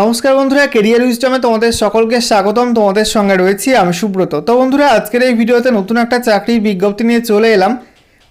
নমস্কার বন্ধুরা কেরিয়ার উইস্টমে তোমাদের সকলকে স্বাগতম, তোমাদের সঙ্গে রয়েছি আমি সুব্রত। তো বন্ধুরা, আজকের এই ভিডিওতে নতুন একটা চাকরির বিজ্ঞপ্তি নিয়ে চলে এলাম।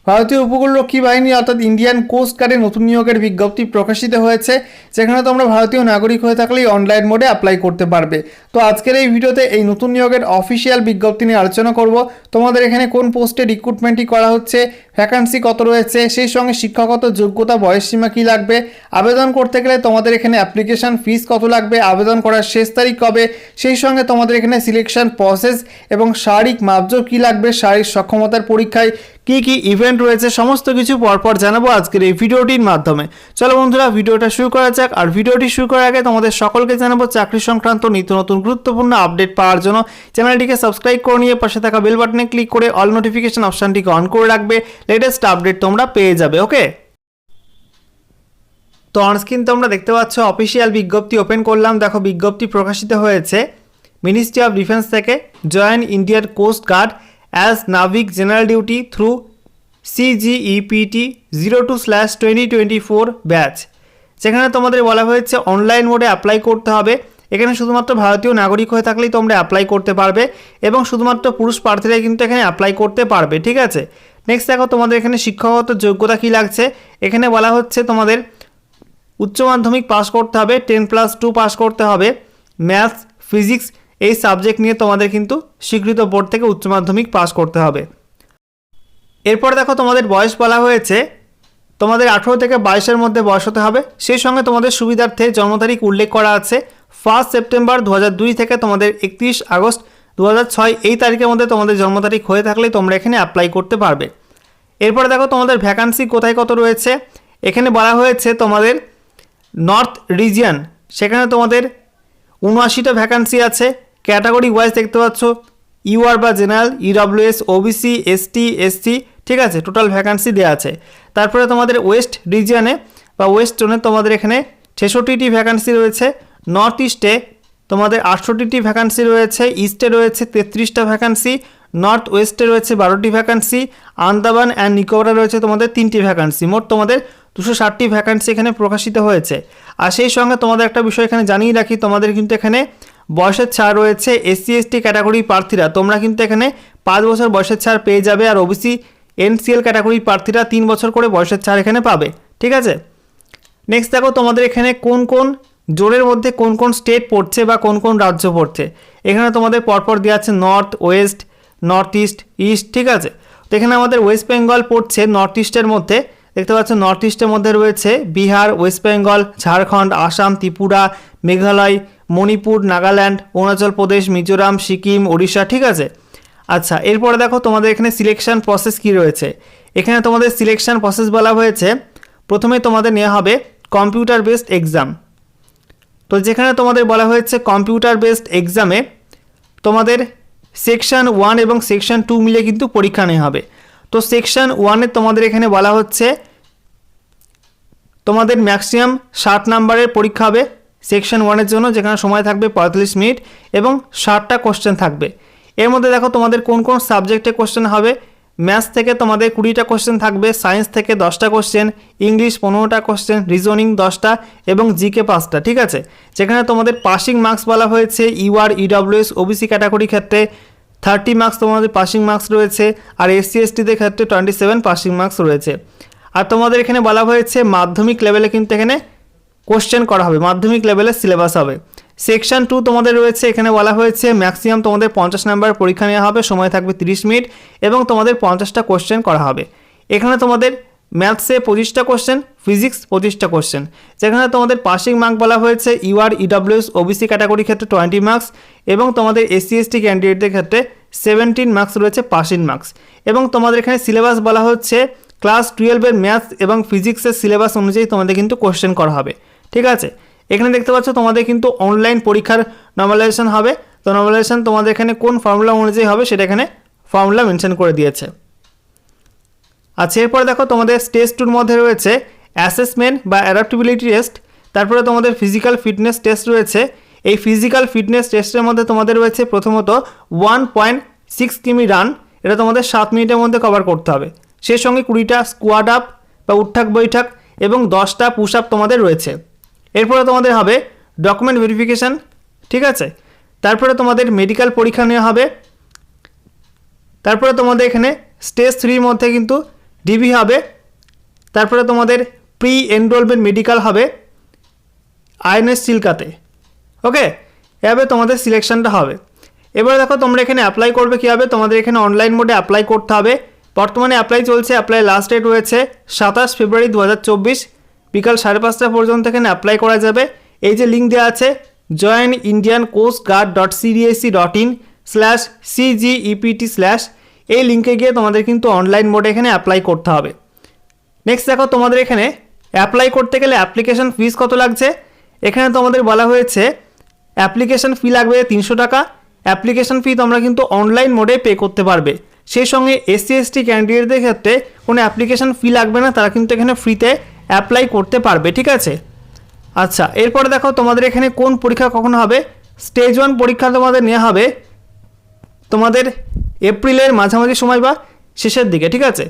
ভারতীয় উপকূলরক্ষী বাহিনী, অর্থাৎ ইন্ডিয়ান কোস্ট গার্ডে নতুন নিয়োগের বিজ্ঞপ্তি প্রকাশিত হয়েছে। যেখানে তোমরা ভারতীয় নাগরিক হয়ে থাকলেই অনলাইন মোডে অ্যাপ্লাই করতে পারবে। তো আজকের এই ভিডিওতে এই নতুন নিয়োগের অফিসিয়াল বিজ্ঞপ্তি নিয়ে আলোচনা করব। তোমাদের এখানে কোন পোস্টে রিক্রুটমেন্টই করা হচ্ছে ভ্যাকান্সি কত রয়েছে, সেই সঙ্গে শিক্ষাগত যোগ্যতা, বয়সসীমা কী লাগবে, আবেদন করতে গেলে তোমাদের এখানে অ্যাপ্লিকেশন ফিস কত লাগবে, আবেদন করার শেষ তারিখ কবে, সেই সঙ্গে তোমাদের এখানে সিলেকশন প্রসেস এবং শারীরিক মাপজোর কী লাগবে, শারীরিক সক্ষমতার পরীক্ষায় কী কী ইভেন্ট রয়েছে, সমস্ত কিছু পরপর জানাব আজকের এই ভিডিওটির মাধ্যমে। চলো বন্ধুরা, ভিডিওটা শুরু করা যাক। আর ভিডিওটি শুরু করার আগে তোমাদের সকলকে জানাব, চাকরি সংক্রান্ত নিত্য নতুন গুরুত্বপূর্ণ আপডেট পাওয়ার জন্য চ্যানেলটিকে সাবস্ক্রাইব করে নিয়ে পাশে থাকা বেল বাটনে ক্লিক করে অল নোটিফিকেশন অপশানটিকে অন করে রাখবে। লেটেস্ট আপডেট তোমরা পেয়ে যাবে ওকে তো অনস্ক্রিন তোমরা দেখতে পাচ্ছ অফিসিয়াল বিজ্ঞপ্তি ওপেন করলাম। দেখো, বিজ্ঞপ্তি প্রকাশিত হয়েছে। মিনিস্ট্রি অফ ডিফেন্স থেকে জয়েন ইন্ডিয়ার coast guard as Navik general duty through CGEPT zero two slash twenty twenty four batch সেখানে তোমাদের বলা হয়েছে অনলাইন মোডে অ্যাপ্লাই করতে হবে। এখানে শুধুমাত্র ভারতীয় নাগরিক হয়ে থাকলেই তোমরা অ্যাপ্লাই করতে পারবে এবং শুধুমাত্র পুরুষ প্রার্থীরাই কিন্তু এখানে অ্যাপ্লাই করতে পারবে, ঠিক আছে? নেক্সট দেখো তোমাদের এখানে শিক্ষাগত যোগ্যতা কী লাগছে। এখানে বলা হচ্ছে তোমাদের উচ্চ মাধ্যমিক পাস করতে হবে টেন প্লাস টু পাস করতে হবে ম্যাথস ফিজিক্স এই সাবজেক্ট নিয়ে তোমাদের কিন্তু স্বীকৃত বোর্ড থেকে উচ্চ মাধ্যমিক পাস করতে হবে। এরপর দেখো তোমাদের বয়স বলা হয়েছে, তোমাদের আঠেরো থেকে বাইশের মধ্যে বয়স হতে হবে। সেই সঙ্গে তোমাদের সুবিধার্থে জন্ম তারিখ উল্লেখ করা আছে। ফার্স্ট সেপ্টেম্বর দু থেকে তোমাদের একত্রিশ আগস্ট দু এই তারিখের মধ্যে তোমাদের জন্ম তারিখ হয়ে থাকলে তোমরা এখানে অ্যাপ্লাই করতে পারবে। এরপরে দেখো তোমাদের ভ্যাকান্সি কোথায় কত রয়েছে? এখানে বলা হয়েছে তোমাদের নর্থ রিজিয়ান সেখানে তোমাদের উনআশিটা ভ্যাকান্সি আছে। ক্যাটাগরি ওয়াইজ দেখতে পাচ্ছ ইউআর বা general EWS OBC, ST, SC, ঠিক আছে, টোটাল ভ্যাকান্সি দেওয়া আছে। তারপরে তোমাদের ওয়েস্ট রিজিয়নে বা ওয়েস্ট জোনে তোমাদের এখানে ছেষট্টিটি ভ্যাকান্সি রয়েছে, নর্থ ইস্টে তোমাদের আটষট্টিটি ভ্যাকান্সি রয়েছে, ইস্টে রয়েছে তেত্রিশটা ভ্যাকান্সি, নর্থ ওয়েস্টে রয়েছে বারোটি ভ্যাকান্সি, আন্দামান অ্যান্ড নিকোবরে রয়েছে তোমাদের তিনটি ভ্যাকান্সি। মোট তোমাদের দুশো ষাটটি ভ্যাকান্সি এখানে প্রকাশিত হয়েছে। আর সেই সঙ্গে তোমাদের একটা বিষয় এখানে জানিয়ে রাখি, তোমাদের কিন্তু এখানে বয়সের ছাড় রয়েছে এসসি এসটি ক্যাটাগরি প্রার্থীরা। তোমরা কিন্তু এখানে পাঁচ বছর বয়সের ছাড় পেয়ে যাবে আর ওবিসি এনসিএল ক্যাটাগরি প্রার্থীরা তিন বছর করে বয়সের ছাড় এখানে পাবে। ঠিক আছে? নেক্সট দেখো তোমাদের এখানে কোন কোন জোনের মধ্যে কোন কোন স্টেট পড়ছে বা কোন কোন রাজ্য পড়ছে। এখানে তোমাদের পরপর দেওয়া আছে north west north east east ঠিক আছে? তো এখানে আমাদের ওয়েস্ট বেঙ্গল পড়ছে নর্থ ইস্টের মধ্যে। দেখতে পাচ্ছ নর্থ ইস্টের মধ্যে রয়েছে বিহার ওয়েস্ট বেঙ্গল ঝাড়খণ্ড, আসাম, ত্রিপুরা, মেঘালয়, মণিপুর, নাগাল্যান্ড, অরুণাচল প্রদেশ, মিজোরাম, সিকিম, ওড়িশা, ঠিক আছে? আচ্ছা এরপরে দেখো তোমাদের এখানে সিলেকশন প্রসেস কি রয়েছে। এখানে তোমাদের সিলেকশন প্রসেস বলা হয়েছে, প্রথমে তোমাদের নেওয়া হবে কম্পিউটার বেসড এক্সাম তো যেখানে তোমাদের বলা হয়েছে কম্পিউটার বেসড এক্সামে তোমাদের সেকশন ওয়ান এবং সেকশন টু মিলে কিন্তু পরীক্ষা নেওয়া হবে। তো সেকশন ওয়ানে তোমাদের এখানে বলা হচ্ছে তোমাদের ম্যাক্সিমাম ষাট নাম্বারের পরীক্ষা হবে সেকশন ওয়ানের জন্য, যেখানে সময় থাকবে পঁয়তাল্লিশ মিনিট এবং ষাটটা কোশ্চেন থাকবে। এর মধ্যে দেখো তোমাদের কোন কোন সাবজেক্টে কোশ্চেন হবে। ম্যাথস থেকে তোমাদের কুড়িটা কোশ্চেন থাকবে, সায়েন্স থেকে দশটা কোশ্চেন, ইংলিশ পনেরোটা কোশ্চেন, রিজনিং দশটা এবং জিকে পাঁচটা, ঠিক আছে? যেখানে তোমাদের পাসিং মার্কস বলা হয়েছে, ইউআর, ইডব্লিউএস, ওবিসি ক্যাটাগরি ক্ষেত্রে থার্টি মার্কস তোমাদের পাসিং মার্কস রয়েছে, আর এসসি, এসটিদের ক্ষেত্রে টোয়েন্টি সেভেন পাসিং মার্কস রয়েছে। আর তোমাদের এখানে বলা হয়েছে মাধ্যমিক লেভেলে কিন্তু এখানে কোশ্চেন করা হবে, মাধ্যমিক লেভেলের সিলেবাস হবে। সেকশন টু তোমাদের রয়েছে, এখানে বলা হয়েছে ম্যাক্সিমাম তোমাদের পঞ্চাশ নাম্বার পরীক্ষা নেওয়া হবে, সময় থাকবে তিরিশ মিনিট এবং তোমাদের পঞ্চাশটা কোশ্চেন করা হবে। এখানে তোমাদের ম্যাথসে পঁচিশটা কোশ্চেন ফিজিক্স পঁচিশটা কোশ্চেন যেখানে তোমাদের পাসিং মার্ক বলা হয়েছে ইউআর ইডব্লিউএস ওবিসি ক্যাটাগরির ক্ষেত্রে টোয়েন্টি মার্কস এবং তোমাদের এসসি এসটি ক্যান্ডিডেটদের ক্ষেত্রে সেভেন্টিন মার্কস রয়েছে পাসিং মার্কস এবং তোমাদের এখানে সিলেবাস বলা হচ্ছে ক্লাস টুয়েলভের ম্যাথস এবং ফিজিক্সের সিলেবাস অনুযায়ী তোমাদের কিন্তু কোশ্চেন করা হবে। ঠিক আছে? এখানে দেখতে পাচ্ছ তোমাদের কিন্তু অনলাইন পরীক্ষার নর্মালাইজেশন হবে। তো নর্মালাইজেশন তোমাদের এখানে কোন ফর্মুলা অনুযায়ী হবে সেটা এখানে ফর্মুলা মেনশন করে দিয়েছে। আচ্ছা এরপরে দেখো তোমাদের স্টেজ টুর মধ্যে রয়েছে অ্যাসেসমেন্ট বা অ্যাডাপ্টেবিলিটি টেস্ট তারপরে তোমাদের ফিজিক্যাল ফিটনেস টেস্ট রয়েছে। এই ফিজিক্যাল ফিটনেস টেস্টের মধ্যে তোমাদের রয়েছে প্রথমত ওয়ান পয়েন্ট সিক্স কিমি রান এটা তোমাদের সাত মিনিটের মধ্যে কভার করতে হবে। সেই সঙ্গে কুড়িটা স্কোয়াড আপ বা উঠাক বৈঠাক এবং দশটা পুশ আপ তোমাদের রয়েছে। এরপরে তোমাদের হবে ডকুমেন্ট ভেরিফিকেশান ঠিক আছে? তারপরে তোমাদের মেডিকেল পরীক্ষা নেওয়া হবে। তারপরে তোমাদের এখানে স্টেজ থ্রির মধ্যে কিন্তু ডিবি হবে। তারপরে তোমাদের প্রি এনরোলমেন্ট মেডিকেল হবে আইএনএস চিল্কাতে ওকে? এভাবে তোমাদের সিলেকশনটা হবে। এবার দেখো তোমরা এখানে অ্যাপ্লাই করবে কীভাবে? তোমাদের এখানে অনলাইন মোডে অ্যাপ্লাই করতে হবে। বর্তমানে অ্যাপ্লাই চলছে অ্যাপ্লাই লাস্ট ডেট রয়েছে সাতাশ ফেব্রুয়ারি দু হাজার চব্বিশ। বিকাল সাড়ে পাঁচটা পর্যন্ত এখানে অ্যাপ্লাই করা যাবে। এই যে লিঙ্ক দেওয়া আছে join Indian coast guard dot CDAC dot in slash CGEPT slash এই লিঙ্কে গিয়ে তোমাদের কিন্তু অনলাইন মোডে এখানে অ্যাপ্লাই করতে হবে। নেক্সট দেখো তোমাদের এখানে অ্যাপ্লাই করতে গেলে অ্যাপ্লিকেশন ফিস কত লাগছে? এখানে তোমাদের বলা হয়েছে অ্যাপ্লিকেশন ফি লাগবে তিনশো টাকা। অ্যাপ্লিকেশন ফি তোমরা কিন্তু অনলাইন মোডে পে করতে পারবে। সেই সঙ্গে এসসি এসটি ক্যান্ডিডেটদের ক্ষেত্রে কোনো অ্যাপ্লিকেশন ফি লাগবে না, তারা কিন্তু এখানে ফ্রিতে অ্যাপ্লাই করতে পারবে, ঠিক আছে? আচ্ছা এরপরে দেখো তোমাদের এখানে কোন পরীক্ষা কখন হবে? স্টেজ ওয়ান পরীক্ষা তোমাদের নেওয়া হবে তোমাদের এপ্রিলের মাঝামাঝি সময় বা শেষের দিকে, ঠিক আছে?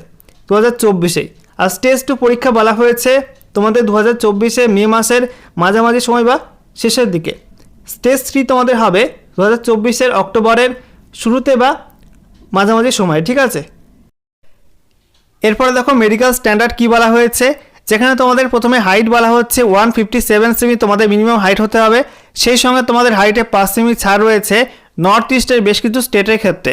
দু হাজার চব্বিশে। আর স্টেজ টু পরীক্ষা বলা হয়েছে তোমাদের দু হাজার চব্বিশে মে মাসের মাঝামাঝি সময় বা শেষের দিকে। স্টেজ থ্রি তোমাদের হবে দু হাজার চব্বিশের অক্টোবরের শুরুতে বা মাঝামাঝি সময়, ঠিক আছে? এরপরে দেখো মেডিকেল স্ট্যান্ডার্ড কী বলা হয়েছে? যেখানে তোমাদের প্রথমে হাইট বলা হচ্ছে ওয়ান ফিফটি সেভেন সেমি তোমাদের মিনিমাম হাইট হতে হবে। সেই সঙ্গে তোমাদের হাইটে পাঁচ সেমি ছাড় রয়েছে নর্থ ইস্টের বেশ কিছু স্টেটের ক্ষেত্রে।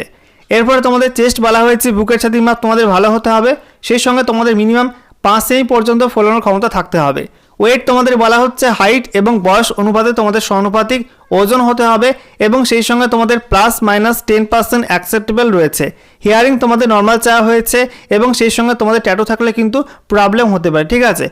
এরপরে তোমাদের চেস্ট বলা হয়েছে বুকের ছাতির মাপ তোমাদের ভালো হতে হবে। সেই সঙ্গে তোমাদের মিনিমাম পাঁচ সেমি পর্যন্ত ফলানোর ক্ষমতা থাকতে হবে। ওয়েট তোমাদের বলা হচ্ছে হাইট এবং বয়স অনুপাতে তোমাদের সমানুপাতিক ওজন হতে হবে এবং সেই সঙ্গে তোমাদের plus minus ten percent acceptable রয়েছে। হিয়ারিং তোমাদের নর্মাল চাওয়া হয়েছে এবং সেই সঙ্গে তোমাদের ট্যাটু থাকলে কিন্তু প্রবলেম হতে পারে, ঠিক আছে?